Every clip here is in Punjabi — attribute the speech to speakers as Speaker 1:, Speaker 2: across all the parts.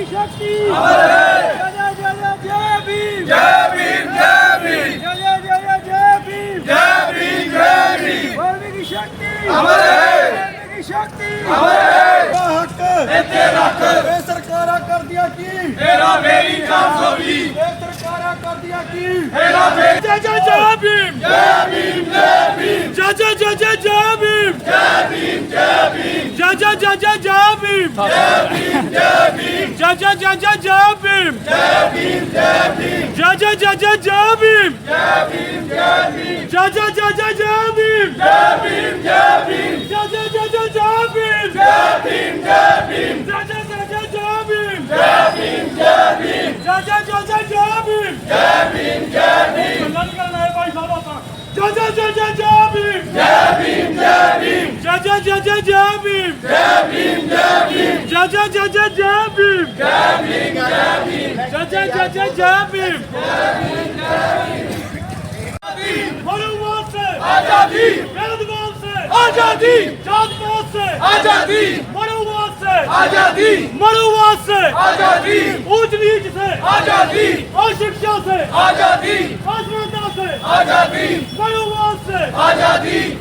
Speaker 1: की शक्ति अमर है जय जय जय भीम
Speaker 2: जय भीम जय भीम
Speaker 1: जय जय जय भीम
Speaker 2: जय भीम जय भीम
Speaker 1: बोलने की शक्ति
Speaker 2: अमर है
Speaker 1: बोलने की शक्ति
Speaker 2: अमर है
Speaker 1: हक तेरा हक वे
Speaker 2: सरकारा कर दिया की
Speaker 1: तेरा मेरी 420 वे सरकारा कर
Speaker 2: दिया की तेरा जय
Speaker 1: जय जय भीम जय tabii. Cebim,
Speaker 2: cebim. Ca ca ca
Speaker 1: ca cebim. Cebim, cebim. Ca ca
Speaker 2: ca ca cebim. Cebim,
Speaker 1: cebim. Ca ca ca ca cebim.
Speaker 2: Cebim, cebim. Ca ca
Speaker 1: ca ca cebim. Cebim, cebim. Ca
Speaker 2: ca ca ca cebim.
Speaker 1: Cebim, cebim. Ca ca ca ca
Speaker 2: cebim. Cebim, cebim. Ca
Speaker 1: ca ca ca cebim. Cebim, cebim. Caca caca cebim. Cebim cebim. Caca
Speaker 2: caca cebim. Cebim cebim.
Speaker 1: Caca caca cebim. Cebim cebim. Malum
Speaker 2: olsun. Azadi. Yardım olsun.
Speaker 1: Azadi. Can olsun. Azadi. Malum olsun.
Speaker 2: Azadi. Malum olsun. Azadi.
Speaker 1: Ucuyucusu. Azadi. Aşıkçası. Azadi. Azmandansı. Azadi. Malum olsun. Azadi.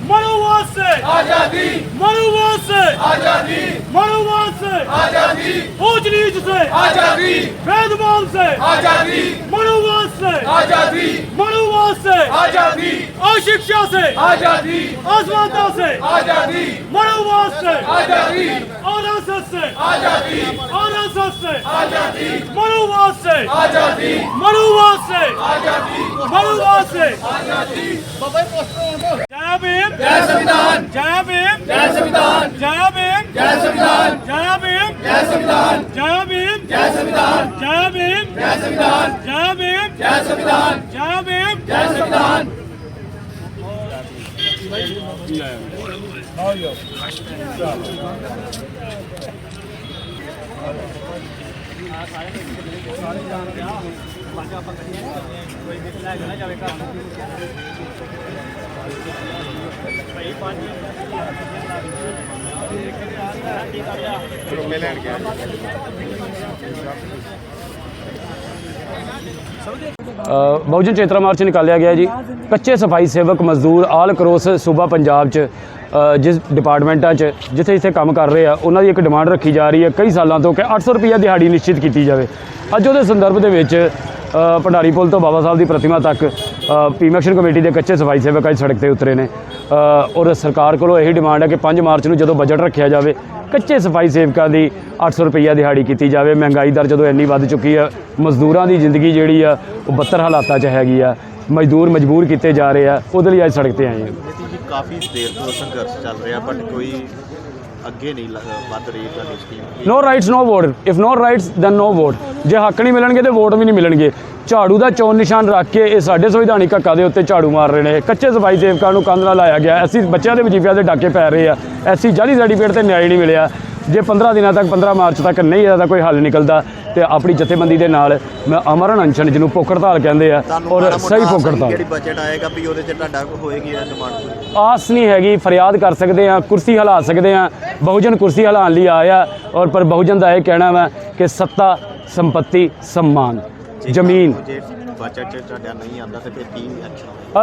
Speaker 2: आजादी
Speaker 1: मनुवाद से
Speaker 2: आजादी
Speaker 1: मनुवाद से
Speaker 2: आजादी
Speaker 1: ऊंच नीच से
Speaker 2: आजादी
Speaker 1: भेदभाव से
Speaker 2: आजादी
Speaker 1: मनुवाद से
Speaker 2: आजादी
Speaker 1: मरुआ से
Speaker 2: आजादी
Speaker 1: अशिक्षा से
Speaker 2: आजादी
Speaker 1: असमानता से
Speaker 2: आजादी
Speaker 1: मरुआ से
Speaker 2: आजादी
Speaker 1: आरएसएस से
Speaker 2: आजादी
Speaker 1: आरएसएस से
Speaker 2: आजादी
Speaker 1: मरुआ से
Speaker 2: आजादी
Speaker 1: मरुआ से
Speaker 2: आजादी
Speaker 1: मरुआ से
Speaker 2: आजादी बाबा पोस्टर
Speaker 1: जय भीम
Speaker 2: जय संविधान
Speaker 1: जय भीम
Speaker 2: जय संविधान
Speaker 1: जय भीम
Speaker 2: जय संविधान
Speaker 1: जय भीम
Speaker 2: ਜੈ ਸੰਵਿਧਾਨ।
Speaker 1: ਜੈ ਭੀਮ।
Speaker 2: ਜੈ ਸੰਵਿਧਾਨ।
Speaker 1: ਜੈ ਭੀਮ।
Speaker 2: ਜੈ ਸੰਵਿਧਾਨ।
Speaker 1: ਜੈ ਭੀਮ।
Speaker 2: ਜੈ ਸੰਵਿਧਾਨ।
Speaker 1: ਜੈ ਭੀਮ।
Speaker 2: ਜੈ ਸੰਵਿਧਾਨ।
Speaker 3: ਸਾਰੇ
Speaker 1: ਜਾਣ ਗਿਆ ਬਾਕੀ ਆਪਾਂ ਕਰੀਏ ਕੋਈ ਦੇਖ ਲੈ ਨਾ ਜਾਵੇ ਘਰ ਭਾਈ ਪੰਜ
Speaker 3: ਬਹੁਜਨ ਚੇਤਰਾ ਮਾਰਚ ਨਿਕਾਲਿਆ ਗਿਆ ਜੀ। ਕੱਚੇ ਸਫ਼ਾਈ ਸੇਵਕ ਮਜ਼ਦੂਰ ਆਲ ਕਰੋਸ ਸੂਬਾ ਪੰਜਾਬ 'ਚ ਜਿਸ ਡਿਪਾਰਟਮੈਂਟਾਂ 'ਚ, ਜਿੱਥੇ ਜਿੱਥੇ ਕੰਮ ਕਰ ਰਹੇ ਆ, ਉਹਨਾਂ ਦੀ ਇੱਕ ਡਿਮਾਂਡ ਰੱਖੀ ਜਾ ਰਹੀ ਹੈ ਕਈ ਸਾਲਾਂ ਤੋਂ ਕਿ 800 ਰੁਪਏ ਦਿਹਾੜੀ ਨਿਸ਼ਚਿਤ ਕੀਤੀ ਜਾਵੇ। ਅੱਜ ਉਹਦੇ ਸੰਦਰਭ ਦੇ ਵਿੱਚ ਭੰਡਾਰੀ ਪੁਲ ਤੋਂ ਬਾਬਾ ਸਾਹਿਬ ਦੀ ਪ੍ਰਤਿਮਾ ਤੱਕ ਅ, ਪੀਮੈਕਸ਼ਨ ਕਮੇਟੀ ਦੇ ਕੱਚੇ ਸਫ਼ਾਈ ਸੇਵਕ ਅੱਜ ਸੜਕ ਤੇ ਉਤਰੇ ਨੇ। ਔਰ ਸਰਕਾਰ ਕੋਲੋਂ ਇਹੀ ਡਿਮਾਂਡ ਹੈ ਕਿ 5 ਮਾਰਚ ਨੂੰ ਜਦੋਂ ਬਜਟ ਰੱਖਿਆ ਜਾਵੇ ਕੱਚੇ ਸਫ਼ਾਈ ਸੇਵਕਾਂ ਦੀ 800 ਰੁਪਈਆ ਦਿਹਾੜੀ ਕੀਤੀ ਜਾਵੇ। ਮਹਿੰਗਾਈ ਦਰ ਜਦੋਂ ਇੰਨੀ ਵੱਧ ਚੁੱਕੀ ਆ ਮਜ਼ਦੂਰਾਂ ਦੀ ਜ਼ਿੰਦਗੀ ਜਿਹੜੀ ਆ ਉਹ ਬੱਤਰ ਹਾਲਾਤਾਂ 'ਚ ਹੈਗੀ ਆ। ਮਜ਼ਦੂਰ ਮਜਬੂਰ ਕੀਤੇ ਜਾ ਰਹੇ ਆ ਉਹਦੇ ਲਈ ਅੱਜ ਸੜਕ ਤੇ ਆਏ ਆ
Speaker 4: ਕਾਫੀ ਦੇਰ ਤੋਂ ਸੰਘਰਸ਼ ਚੱਲ ਰਿਹਾ ਬਟ ਕੋਈ ਅੱਗੇ ਨਹੀਂ ਲ- ਵੱਧ ਰਹੀ ਤੁਹਾਡੀ scheme
Speaker 3: no rights no vote if no rights then no vote ਜੇ ਹੱਕ ਨਹੀਂ ਮਿਲਣਗੇ ਤੇ ਵੋਟ ਵੀ ਨਹੀਂ ਮਿਲਣਗੇ। ਝਾੜੂ ਦਾ ਚੋਣ ਨਿਸ਼ਾਨ ਰੱਖ ਕੇ ਇਹ ਸਾਡੇ ਸੰਵਿਧਾਨਿਕ ਹੱਕਾਂ ਦੇ ਉੱਤੇ ਝਾੜੂ ਮਾਰ ਰਹੇ ਨੇ। ਕੱਚੇ ਸਫ਼ਾਈ ਸੇਵਕਾਂ ਨੂੰ ਕੰਧ ਨਾਲ ਲਾਇਆ ਗਿਆ। ਐਸੀ ਬੱਚਿਆਂ ਦੇ ਵਜੀਫਿਆਂ ਦੇ ਡਾਕੇ ਪੈ ਰਹੇ ਆ। ਐਸੀ ਜਾਲੀ ਸਰਟੀਫਿਕੇਟ ਤੇ ਨਿਆਂ ਨਹੀਂ ਮਿਲਿਆ। ਜੇ 15 ਦਿਨਾਂ ਤੱਕ 15 ਮਾਰਚ ਤੱਕ ਨਹੀਂ ਇਹਦਾ ਕੋਈ ਹੱਲ ਨਿਕਲਦਾ ਤੇ ਆਪਣੀ ਜਥੇਬੰਦੀ ਦੇ ਨਾਲ ਮੈਂ ਅਮਰਨ ਅੰਸ਼ਣ ਜਿਹਨੂੰ ਭੁੱਖੜਤਾਲ ਕਹਿੰਦੇ ਆ ਔਰ ਸਹੀ ਭੁੱਖੜਤਾਲ
Speaker 4: ਜਿਹੜੀ ਬਜਟ ਆਏਗਾ ਵੀ ਉਹਦੇ ਚ ਤੁਹਾਡਾ ਹੋਏਗੀ ਡਿਮਾਂਡ
Speaker 3: ਆਸ ਨਹੀਂ ਹੈਗੀ ਫਰਿਆਦ ਕਰ ਸਕਦੇ ਆ ਕੁਰਸੀ ਹਲਾ ਸਕਦੇ ਆ ਬਹੁਜਨ ਕੁਰਸੀ ਹਲਾਣ ਲਈ ਆਇਆ ਔਰ ਪਰ ਬਹੁਜਨ ਦਾ ਇਹ ਕਹਿਣਾ ਵਾ ਕਿ ਸੱਤਾ ਸੰਪਤੀ ਸਨਮਾਨ ਜ਼ਮੀਨ।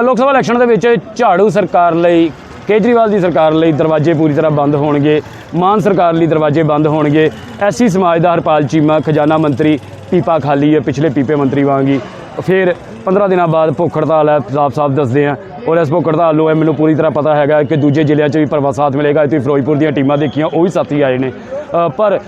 Speaker 3: ਲੋਕ ਸਭਾ ਇਲੈਕਸ਼ਨ ਦੇ ਵਿੱਚ ਝਾੜੂ ਸਰਕਾਰ ਲਈ ਕੇਜਰੀਵਾਲ ਦੀ ਸਰਕਾਰ ਲਈ ਦਰਵਾਜ਼ੇ ਪੂਰੀ ਤਰ੍ਹਾਂ ਬੰਦ ਹੋਣਗੇ ਮਾਨ ਸਰਕਾਰ ਲਈ ਦਰਵਾਜ਼ੇ ਬੰਦ ਹੋਣਗੇ। ਐਸੀ ਸਮਾਜ ਦਾ ਹਰਪਾਲ ਚੀਮਾ, ਖਜ਼ਾਨਾ ਮੰਤਰੀ ਪੀਪਾ ਖਾਲੀ ਹੈ, ਪਿਛਲੇ ਪੀਪੇ ਮੰਤਰੀ ਵਾਂਗ ਹੀ। ਫਿਰ 15 ਦਿਨਾਂ ਬਾਅਦ ਭੁੱਖ ਹੜਤਾਲ ਹੈ ਸਾਫ਼-ਸਾਫ਼ ਦੱਸਦੇ ਆ ਔਰ ਇਸ ਭੁੱਖ ਹੜਤਾਲ ਨੂੰ ਮੈਨੂੰ ਪੂਰੀ ਤਰ੍ਹਾਂ ਪਤਾ ਹੈਗਾ ਕਿ ਦੂਜੇ ਜ਼ਿਲ੍ਹਿਆਂ 'ਚ ਵੀ ਭਰਵਾ ਸਾਥ ਮਿਲੇਗਾ। ਤੁਸੀਂ ਫਿਰੋਜ਼ਪੁਰ ਦੀਆਂ ਟੀਮਾਂ ਦੇਖੀਆਂ, ਉਹ ਵੀ ਸਾਥੀ ਆਏ ਨੇ। ਪਰ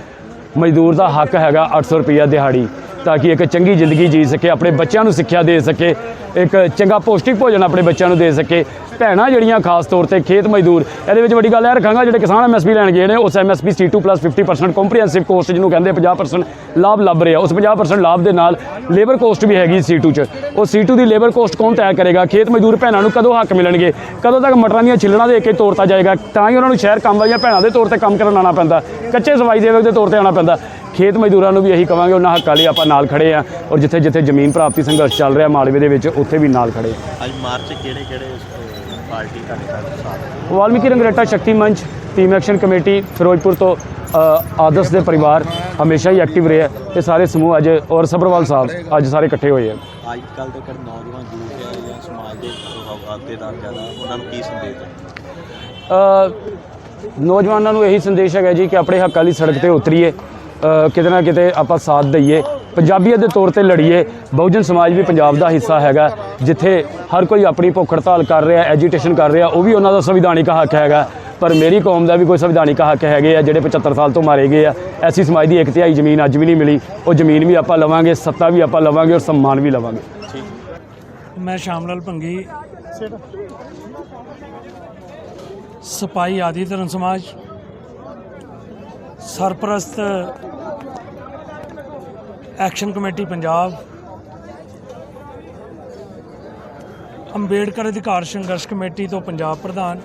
Speaker 3: ਮਜ਼ਦੂਰ ਦਾ ਹੱਕ ਹੈਗਾ 800 ਰੁਪਈਆ ਦਿਹਾੜੀ। ਤਾਂ ਕਿ ਇੱਕ ਚੰਗੀ ਜ਼ਿੰਦਗੀ ਜੀ ਸਕੇ, ਆਪਣੇ ਬੱਚਿਆਂ ਨੂੰ ਸਿੱਖਿਆ ਦੇ ਸਕੇ, ਇੱਕ ਚੰਗਾ ਪੌਸ਼ਟਿਕ ਭੋਜਨ ਆਪਣੇ ਬੱਚਿਆਂ ਨੂੰ ਦੇ ਸਕੇ। ਭੈਣਾਂ ਜਿਹੜੀਆਂ ਖਾਸ ਤੌਰ ਤੇ ਖੇਤ ਮਜ਼ਦੂਰ, ਇਹਦੇ ਵਿੱਚ ਵੱਡੀ ਗੱਲ ਇਹ ਰੱਖਾਂਗਾ, ਜਿਹੜੇ ਕਿਸਾਨ ਐਮਐਸਪੀ ਲੈਣ ਗਏ ਨੇ, ਉਸ ਐਮਐਸਪੀ C2 50% ਕੰਪਰੀਹੈਂਸਿਵ ਕੋਸਟ ਜਿਹਨੂੰ ਕਹਿੰਦੇ 50% ਲਾਭ ਲੱਭ ਰਿਹਾ। ਉਸ 50% ਲਾਭ ਦੇ ਨਾਲ ਲੇਬਰ ਕੋਸਟ ਵੀ ਹੈਗੀ C2 ਚ। ਉਹ C2 ਦੀ ਲੇਬਰ ਕੋਸਟ ਕੌਣ ਤੈਅ ਕਰੇਗਾ? ਖੇਤ ਮਜ਼ਦੂਰ ਭੈਣਾਂ ਨੂੰ ਕਦੋਂ ਹੱਕ ਮਿਲਣਗੇ? ਕਦੋਂ ਤੱਕ ਮਟਰਾਂ ਦੀਆਂ ਛਿੱਲਣਾ ਦੇ ਕੇ ਤੋਰਤਾ ਜਾਏਗਾ? ਤਾਂ ਹੀ ਉਹਨਾਂ ਨੂੰ ਸ਼ਹਿਰ ਕੰਮ ਵਾਲੀਆਂ ਭੈਣਾਂ ਦੇ ਤੌਰ ਤੇ ਕੰਮ ਕਰਨ ਆਉਣਾ ਪੈਂਦਾ। ਕੱਚੇ ਸਫ਼ਾਈ ਸੇਵਕ ਦੇ ਤੌਰ ਤੇ ਆਉਣਾ ਪੈਂਦਾ। ਖੇਤ ਮਜ਼ਦੂਰਾਂ ਨੂੰ ਵੀ ਇਹੀ ਕਵਾਂਗੇ ਉਹਨਾਂ ਹੱਕਾਂ ਲਈ ਆਪਾਂ ਨਾਲ ਖੜੇ ਆ ਔਰ ਜਿੱਥੇ ਜਿੱਥੇ ਜ਼ਮੀਨ ਪ੍ਰਾਪਤੀ ਸੰਘਰਸ਼ ਚੱਲ ਰਿਹਾ ਮਾਲਵੇ ਦੇ ਵਿੱਚ ਉੱਥੇ ਵੀ ਨਾਲ ਖੜੇ
Speaker 4: ਅੱਜ ਮਾਰਚ ਕਿਹੜੇ ਕਿਹੜੇ ਪਾਰਟੀ ਤੁਹਾਡੇ ਨਾਲ ਸਾਥ ਹੈ?
Speaker 3: ਵਾਲਮੀਕੀ ਰੰਗਰੇਟਾ ਸ਼ਕਤੀ ਮੰਚ ਟੀਮ ਐਕਸ਼ਨ ਕਮੇਟੀ ਫਿਰੋਜ਼ਪੁਰ ਤੋਂ ਆਦਰਸ਼ ਦੇ ਪਰਿਵਾਰ ਹਮੇਸ਼ਾ ਹੀ ਐਕਟਿਵ ਰਿਹਾ ਤੇ ਸਾਰੇ ਸਮੂਹ ਅੱਜ ਔਰ ਸਬਰਵਾਲ ਸਾਹਿਬ ਅੱਜ ਸਾਰੇ ਇਕੱਠੇ ਹੋਏ ਆ।
Speaker 4: ਅੱਜ ਕੱਲ ਦੇ ਕਿਹੜੇ ਨੌਜਵਾਨ ਯੂਥ ਆ ਜਾਂ ਸਮਾਜ ਦੇ ਅਹੁਦੇਦਾਰ ਜ਼ਿਆਦਾ ਉਹਨਾਂ ਨੂੰ ਕੀ ਸੰਦੇਸ਼ ਹੈ
Speaker 3: ਨੌਜਵਾਨਾਂ ਨੂੰ ਇਹੀ ਸੰਦੇਸ਼ ਹੈਗਾ ਜੀ ਕਿ ਆਪਣੇ ਹੱਕਾਂ ਲਈ ਸੜਕ ਤੇ ਉਤਰੀਏ। ਕਿਤੇ ਨਾ ਕਿਤੇ ਆਪਾਂ ਸਾਥ ਦਈਏ, ਪੰਜਾਬੀਅਤ ਦੇ ਤੌਰ ਤੇ ਲੜੀਏ, ਬਹੁਜਨ ਸਮਾਜ ਵੀ ਪੰਜਾਬ ਦਾ ਹਿੱਸਾ ਹੈਗਾ, ਜਿੱਥੇ ਹਰ ਕੋਈ ਆਪਣੀ ਭੁੱਖ ਹੜਤਾਲ ਕਰ ਰਿਹਾ ਐਜੀਟੇਸ਼ਨ ਕਰ ਰਿਹਾ, ਉਹ ਵੀ ਉਹਨਾਂ ਦਾ ਸੰਵਿਧਾਨਿਕ ਹੱਕ ਹੈਗਾ। ਪਰ ਮੇਰੀ ਕੌਮ ਦਾ ਵੀ ਕੋਈ ਸੰਵਿਧਾਨਿਕ ਹੱਕ ਹੈਗੇ ਆ, ਜਿਹੜੇ 75 ਸਾਲ ਤੋਂ ਮਾਰੇ ਗਏ ਆ, ਐਸੀ ਸਮਾਜ ਦੀ ਇੱਕ ਤਿਹਾਈ ਜ਼ਮੀਨ ਅੱਜ ਵੀ ਨਹੀਂ ਮਿਲੀ, ਉਹ ਜ਼ਮੀਨ ਵੀ ਆਪਾਂ ਲਵਾਂਗੇ, ਸੱਤਾ ਵੀ ਆਪਾਂ ਲਵਾਂਗੇ ਔਰ ਸਨਮਾਨ ਵੀ ਲਵਾਂਗੇ।
Speaker 1: ਮੈਂ ਸ਼ਾਮਲਾਲ ਭੰਗੀ ਸਪਾਈ ਆਦੀ ਧਰਮ ਸਮਾਜ ਸਰਪ੍ਰਸਤ action committee Punjab, Ambedkar Adhikar Sangharsh committee ਤੋਂ ਪੰਜਾਬ ਪ੍ਰਧਾਨ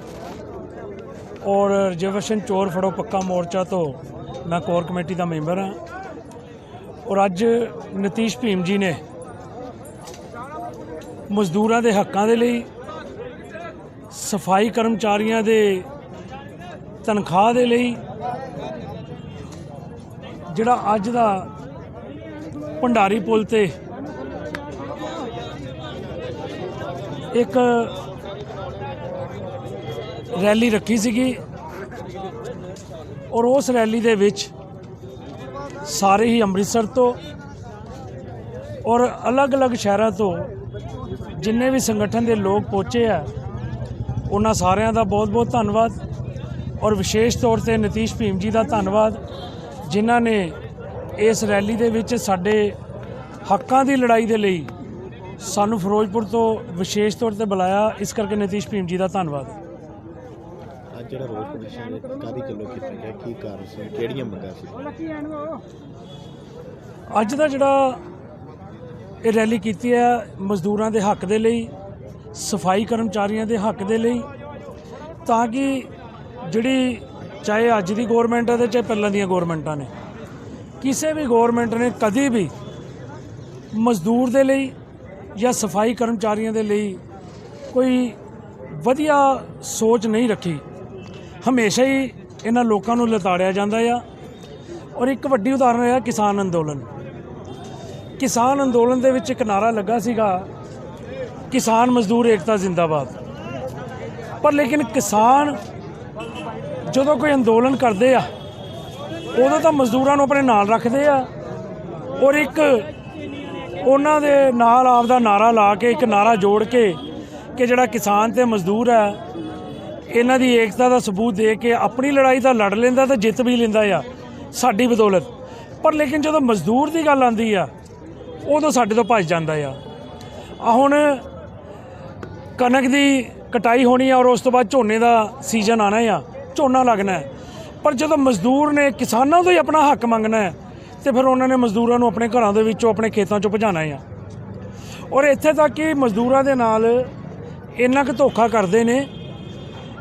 Speaker 1: ਔਰ ਰਿਜ਼ਰਵੇਸ਼ਨ ਚੋਰ ਫੜੋ ਪੱਕਾ ਮੋਰਚਾ ਤੋਂ ਮੈਂ ਕੋਰ ਕਮੇਟੀ ਦਾ ਮੈਂਬਰ ਹਾਂ। ਔਰ ਅੱਜ ਨਤੀਸ਼ ਭੀਮ ਜੀ ਨੇ ਮਜ਼ਦੂਰਾਂ ਦੇ ਹੱਕਾਂ ਦੇ ਲਈ, ਸਫ਼ਾਈ ਕਰਮਚਾਰੀਆਂ ਦੇ ਤਨਖਾਹ ਦੇ ਲਈ ਜਿਹੜਾ ਅੱਜ ਦਾ ਭੰਡਾਰੀ ਪੁਲ ਤੇ ਇੱਕ ਰੈਲੀ ਰੱਖੀ ਸੀਗੀ ਔਰ ਉਸ ਰੈਲੀ ਦੇ ਵਿੱਚ ਸਾਰੇ ਹੀ ਅੰਮ੍ਰਿਤਸਰ ਤੋਂ ਔਰ ਅਲੱਗ-ਅਲੱਗ ਸ਼ਹਿਰਾਂ ਤੋਂ ਜਿੰਨੇ ਵੀ ਸੰਗਠਨ ਦੇ ਲੋਕ ਪਹੁੰਚੇ ਆ, ਉਹਨਾਂ ਸਾਰਿਆਂ ਦਾ ਬਹੁਤ-ਬਹੁਤ ਧੰਨਵਾਦ ਔਰ ਵਿਸ਼ੇਸ਼ ਤੌਰ ਤੇ ਨਤੀਸ਼ ਭੀਮ ਜੀ ਦਾ ਧੰਨਵਾਦ ਜਿਨ੍ਹਾਂ ਨੇ ਇਸ ਰੈਲੀ ਦੇ ਵਿੱਚ ਸਾਡੇ ਹੱਕਾਂ ਦੀ ਲੜਾਈ ਦੇ ਲਈ ਸਾਨੂੰ ਫਿਰੋਜ਼ਪੁਰ ਤੋਂ ਵਿਸ਼ੇਸ਼ ਤੌਰ ਤੇ ਬੁਲਾਇਆ। ਇਸ ਕਰਕੇ ਨਤੀਸ਼ ਭੀਮ ਜੀ ਦਾ ਧੰਨਵਾਦ।
Speaker 4: ਅੱਜ ਜਿਹੜਾ ਰੋਸ ਪ੍ਰਦਰਸ਼ਨ ਕਾਦੀ ਕਿਲੋ ਕੀਤਾ ਗਿਆ? ਕੀ ਕਾਰਨ ਸੀ? ਕਿਹੜੀਆਂ ਮੰਗਾਂ ਸੀ?
Speaker 1: ਅੱਜ ਦਾ ਜਿਹੜਾ ਇਹ ਰੈਲੀ ਕੀਤੀ ਹੈ ਮਜ਼ਦੂਰਾਂ ਦੇ ਹੱਕ ਦੇ ਲਈ ਸਫ਼ਾਈ ਕਰਮਚਾਰੀਆਂ ਦੇ ਹੱਕ ਦੇ ਲਈ ਤਾਂ ਕਿ ਜਿਹੜੀ ਚਾਹੇ ਅੱਜ ਦੀ ਗਵਰਨਮੈਂਟ ਹੈ ਤੇ ਚਾਹੇ ਪਹਿਲਾਂ ਦੀਆਂ ਗਵਰਨਮੈਂਟਾਂ ਨੇ। ਕਿਸੇ ਵੀ ਗਵਰਨਮੈਂਟ ਨੇ ਕਦੀ ਵੀ ਮਜ਼ਦੂਰ ਦੇ ਲਈ ਜਾਂ ਸਫ਼ਾਈ ਕਰਮਚਾਰੀਆਂ ਦੇ ਲਈ ਕੋਈ ਵਧੀਆ ਸੋਚ ਨਹੀਂ ਰੱਖੀ। ਹਮੇਸ਼ਾ ਹੀ ਇਹਨਾਂ ਲੋਕਾਂ ਨੂੰ ਲਤਾੜਿਆ ਜਾਂਦਾ ਆ। ਔਰ ਇੱਕ ਵੱਡੀ ਉਦਾਹਰਨ ਹੈ ਕਿਸਾਨ ਅੰਦੋਲਨ। ਕਿਸਾਨ ਅੰਦੋਲਨ ਦੇ ਵਿੱਚ ਇੱਕ ਨਾਰਾ ਲੱਗਾ ਸੀਗਾ, ਕਿਸਾਨ ਮਜ਼ਦੂਰ ਏਕਤਾ ਜ਼ਿੰਦਾਬਾਦ। ਪਰ ਲੇਕਿਨ ਕਿਸਾਨ ਜਦੋਂ ਕੋਈ ਅੰਦੋਲਨ ਕਰਦੇ ਆ, ਉਦੋਂ ਤਾਂ ਮਜ਼ਦੂਰਾਂ ਨੂੰ ਆਪਣੇ ਨਾਲ ਰੱਖਦੇ ਆ ਔਰ ਇੱਕ ਉਹਨਾਂ ਦੇ ਨਾਲ ਆਪ ਦਾ ਨਾਰਾ ਲਾ ਕੇ, ਇੱਕ ਨਾਰਾ ਜੋੜ ਕੇ ਕਿ ਜਿਹੜਾ ਕਿਸਾਨ ਤੇ ਮਜ਼ਦੂਰ ਆ, ਇਹਨਾਂ ਦੀ ਏਕਤਾ ਦਾ ਸਬੂਤ ਦੇ ਕੇ ਆਪਣੀ ਲੜਾਈ ਤਾਂ ਲੜ ਲੈਂਦਾ ਤੇ ਜਿੱਤ ਵੀ ਲੈਂਦਾ ਆ, ਸਾਡੀ ਬਦੌਲਤ। ਪਰ ਲੇਕਿਨ ਜਦੋਂ ਮਜ਼ਦੂਰ ਦੀ ਗੱਲ ਆਉਂਦੀ ਆ, ਉਦੋਂ ਸਾਡੇ ਤੋਂ ਭੱਜ ਜਾਂਦਾ ਆ। ਆ ਹੁਣ ਕਣਕ ਦੀ ਕਟਾਈ ਹੋਣੀ ਆ ਔਰ ਉਸ ਤੋਂ ਬਾਅਦ ਝੋਨੇ ਦਾ ਸੀਜ਼ਨ ਆਣਾ ਆ ਝੋਨਾ ਲੱਗਣਾ ਹੈ। ਪਰ ਜਦੋਂ ਮਜ਼ਦੂਰ ਨੇ ਕਿਸਾਨਾਂ ਤੋਂ ਹੀ ਆਪਣਾ ਹੱਕ ਮੰਗਣਾ ਹੈ, ਤੇ ਫਿਰ ਉਹਨਾਂ ਨੇ ਮਜ਼ਦੂਰਾਂ ਨੂੰ ਆਪਣੇ ਘਰਾਂ ਦੇ ਵਿੱਚੋਂ ਆਪਣੇ ਖੇਤਾਂ ਚੋਂ ਭਜਾਣਾ ਆ। ਔਰ ਇੱਥੇ ਤੱਕ ਕਿ ਮਜ਼ਦੂਰਾਂ ਦੇ ਨਾਲ ਇੰਨਾ ਕੁ ਧੋਖਾ ਕਰਦੇ ਨੇ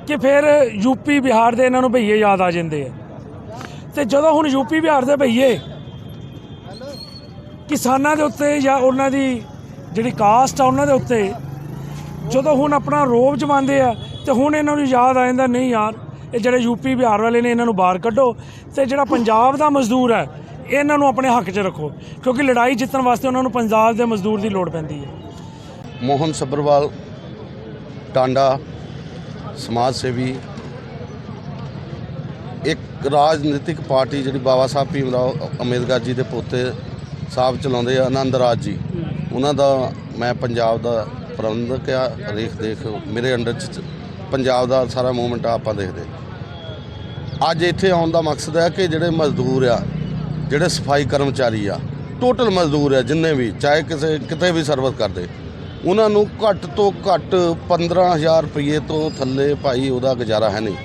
Speaker 1: ਕਿ ਫਿਰ ਯੂਪੀ ਬਿਹਾਰ ਦੇ ਇਹਨਾਂ ਨੂੰ ਭਈਏ ਯਾਦ ਆ ਜਾਂਦੇ ਆ। ਤੇ ਜਦੋਂ ਹੁਣ ਯੂਪੀ ਬਿਹਾਰ ਦੇ ਭਈਏ ਕਿਸਾਨਾਂ ਦੇ ਉੱਤੇ ਜਾਂ ਉਹਨਾਂ ਦੀ ਜਿਹੜੀ ਕਾਸਟ ਆ ਉਹਨਾਂ ਦੇ ਉੱਤੇ ਜਦੋਂ ਹੁਣ ਆਪਣਾ ਰੋਬ ਜਮਾਉਂਦੇ ਆ, ਤੇ ਹੁਣ ਇਹਨਾਂ ਨੂੰ ਯਾਦ ਆ ਜਾਂਦਾ, ਨਹੀਂ ਯਾਰ ਇਹ ਜਿਹੜੇ ਯੂਪੀ ਬਿਹਾਰ ਵਾਲੇ ਨੇ ਇਹਨਾਂ ਨੂੰ ਬਾਹਰ ਕੱਢੋ ਤੇ ਜਿਹੜਾ ਪੰਜਾਬ ਦਾ ਮਜ਼ਦੂਰ ਹੈ, ਇਹਨਾਂ ਨੂੰ ਆਪਣੇ ਹੱਕ 'ਚ ਰੱਖੋ, ਕਿਉਂਕਿ ਲੜਾਈ ਜਿੱਤਣ ਵਾਸਤੇ ਉਹਨਾਂ ਨੂੰ ਪੰਜਾਬ ਦੇ ਮਜ਼ਦੂਰ ਦੀ ਲੋੜ ਪੈਂਦੀ ਹੈ।
Speaker 5: ਮੋਹਨ ਸੱਭਰਵਾਲ, ਟਾਂਡਾ, ਸਮਾਜ ਸੇਵੀ, ਇੱਕ ਰਾਜਨੀਤਿਕ ਪਾਰਟੀ ਜਿਹੜੀ ਬਾਬਾ ਸਾਹਿਬ, ਭੀਮ ਰਾਓ, ਅੰਬੇਦਕਰ ਜੀ ਦੇ ਪੋਤੇ ਸਾਹਿਬ ਚਲਾਉਂਦੇ ਆ, ਆਨੰਦ ਰਾਜ ਜੀ। ਉਹਨਾਂ ਦਾ ਮੈਂ ਪੰਜਾਬ ਦਾ ਪ੍ਰਬੰਧਕ ਆ, ਰੇਖ ਦੇਖ ਮੇਰੇ ਅੰਡਰ ਚ ਪੰਜਾਬ ਦਾ ਸਾਰਾ ਮੂਵਮੈਂਟ ਆਪਾਂ ਦੇਖਦੇ ਅੱਜ ਇੱਥੇ ਆਉਣ ਦਾ ਮਕਸਦ ਹੈ ਕਿ ਜਿਹੜੇ ਮਜ਼ਦੂਰ ਆ, ਜਿਹੜੇ ਸਫ਼ਾਈ ਕਰਮਚਾਰੀ ਆ, ਟੋਟਲ ਮਜ਼ਦੂਰ ਆ, ਜਿੰਨੇ ਵੀ, ਚਾਹੇ ਕਿਸੇ, ਕਿਤੇ ਵੀ ਸਰਵਿਸ ਕਰਦੇ, ਉਹਨਾਂ ਨੂੰ ਘੱਟ ਤੋਂ ਘੱਟ 15000 ਰੁਪਏ ਤੋਂ ਥੱਲੇ ਭਾਈ ਉਹਦਾ ਗੁਜ਼ਾਰਾ ਹੈ ਨਹੀਂ,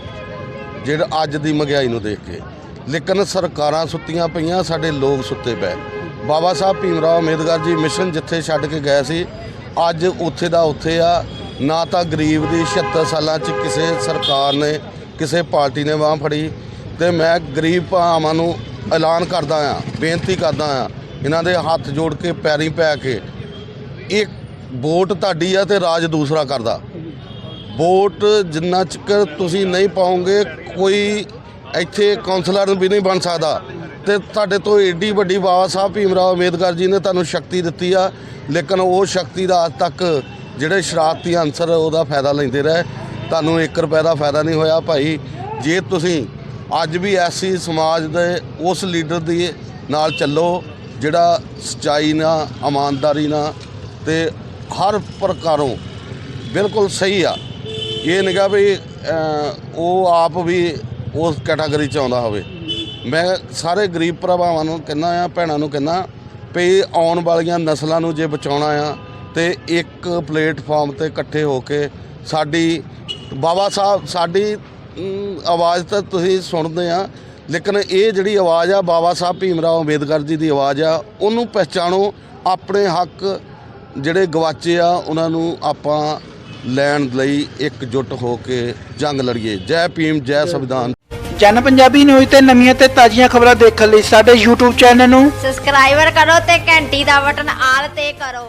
Speaker 5: ਜਿਹੜਾ ਅੱਜ ਦੀ ਮਹਿੰਗਾਈ ਨੂੰ ਦੇਖ ਕੇ। ਲੇਕਿਨ ਸਰਕਾਰਾਂ ਸੁੱਤੀਆਂ ਪਈਆਂ, ਸਾਡੇ ਲੋਕ ਸੁੱਤੇ ਪਏ। ਬਾਬਾ ਸਾਹਿਬ ਭੀਮ ਰਾਓ ਅੰਬੇਦਕਰ ਜੀ ਮਿਸ਼ਨ ਜਿੱਥੇ ਛੱਡ ਕੇ ਗਏ ਸੀ, ਅੱਜ ਉੱਥੇ ਦਾ ਉੱਥੇ ਆ ਨਾ ਤਾਂ ਗਰੀਬ ਦੀ 76 ਸਾਲਾਂ 'ਚ ਕਿਸੇ ਸਰਕਾਰ ਨੇ, ਕਿਸੇ ਪਾਰਟੀ ਨੇ ਬਾਂਹ ਫੜੀ ਤੇ ਮੈਂ ਗਰੀਬ ਭਾਵਾਂ ਨੂੰ ਐਲਾਨ ਕਰਦਾ ਆ, ਬੇਨਤੀ ਕਰਦਾ ਆ, ਇਹਨਾਂ ਦੇ ਹੱਥ ਜੋੜ ਕੇ, ਪੈਰੀ ਪੈ ਕੇ। ਇੱਕ ਵੋਟ ਤੁਹਾਡੀ ਆ ਤੇ ਰਾਜ ਦੂਸਰਾ ਕਰਦਾ। ਵੋਟ ਜਿੰਨਾ ਚਿਰ ਤੁਸੀਂ ਨਹੀਂ ਪਾਓਗੇ ਕੋਈ ਇੱਥੇ ਕਾਉਂਸਲਰ ਵੀ ਨਹੀਂ ਬਣ ਸਕਦਾ। ਤੇ ਤੁਹਾਡੇ ਤੋਂ ਏਡੀ ਵੱਡੀ ਬਾਬਾ ਸਾਹਿਬ ਭੀਮ ਰਾਓ ਅੰਬੇਦਕਰ ਜੀ ਨੇ ਤੁਹਾਨੂੰ ਸ਼ਕਤੀ ਦਿੱਤੀ ਆ, ਲੇਕਿਨ ਉਹ ਸ਼ਕਤੀ ਦਾ ਅੱਜ ਤੱਕ ਜਿਹੜੇ ਸ਼ਰਾਰਤੀ ਅਨਸਰ ਉਹਦਾ ਫਾਇਦਾ ਲੈਂਦੇ ਰਹੇ। ਤੁਹਾਨੂੰ 1 ਰੁਪਏ ਦਾ ਫਾਇਦਾ ਨਹੀਂ ਹੋਇਆ ਭਾਈ। ਜੇ ਤੁਸੀਂ ਅੱਜ ਵੀ ਐਸੀ ਸਮਾਜ ਦੇ ਉਸ ਲੀਡਰ ਦੀ ਨਾਲ ਚੱਲੋ, ਜਿਹੜਾ ਸਚਾਈ ਨਾਲ, ਇਮਾਨਦਾਰੀ ਨਾਲ ਤੇ ਹਰ ਪ੍ਰਕਾਰੋਂ ਬਿਲਕੁਲ ਸਹੀ ਆ। ਇਹ ਨਿਗਾ ਵੀ ਉਹ ਆਪ ਵੀ ਉਸ ਕੈਟਾਗਰੀ ਚ ਆਉਂਦਾ ਹੋਵੇ। ਮੈਂ ਸਾਰੇ ਗਰੀਬ ਭਰਾਵਾਂ ਨੂੰ ਕਹਿੰਦਾ ਆ, ਭੈਣਾਂ ਨੂੰ ਕਹਿੰਦਾ ਵੀ ਆਉਣ ਵਾਲੀਆਂ ਨਸਲਾਂ ਨੂੰ ਜੇ ਬਚਾਉਣਾ ਆ ਤੇ ਇੱਕ ਪਲੇਟਫਾਰਮ ਤੇ ਇਕੱਠੇ ਹੋ ਕੇ ਸਾਡੀ ਬਾਬਾ ਸਾਹਿਬ ਸਾਡੀ ਆਵਾਜ਼ ਤਾਂ ਤੁਸੀਂ ਸੁਣਦੇ ਆ ਲੇਕਿਨ ਇਹ ਜਿਹੜੀ ਆਵਾਜ਼ ਆ ਬਾਬਾ ਸਾਹਿਬ ਭੀਮਰਾਓ ਅੰਬੇਦਕਰ ਜੀ ਦੀ ਆਵਾਜ਼ ਆ ਉਹਨੂੰ ਪਹਿਚਾਣੋ ਆਪਣੇ ਹੱਕ ਜਿਹੜੇ ਗਵਾਚੇ ਆ ਉਹਨਾਂ ਨੂੰ ਆਪਾਂ ਲੈਣ ਲਈ ਇਕਜੁੱਟ ਹੋ ਕੇ ਜੰਗ ਲੜੀਏ। ਜੈ ਭੀਮ ਜੈ ਸੰਵਿਧਾਨ।
Speaker 6: ਜਨ ਪੰਜਾਬੀ ਨਿਊਜ਼ ਤੇ ਨਵੀਆਂ ਤੇ ਤਾਜ਼ੀਆਂ ਖਬਰਾਂ ਦੇਖਣ ਲਈ ਸਾਡੇ YouTube ਚੈਨਲ ਨੂੰ
Speaker 7: ਸਬਸਕ੍ਰਾਈਬਰ ਕਰੋ ਤੇ ਘੰਟੀ ਦਾ ਬਟਨ ਆਲ ਤੇ ਕਰੋ।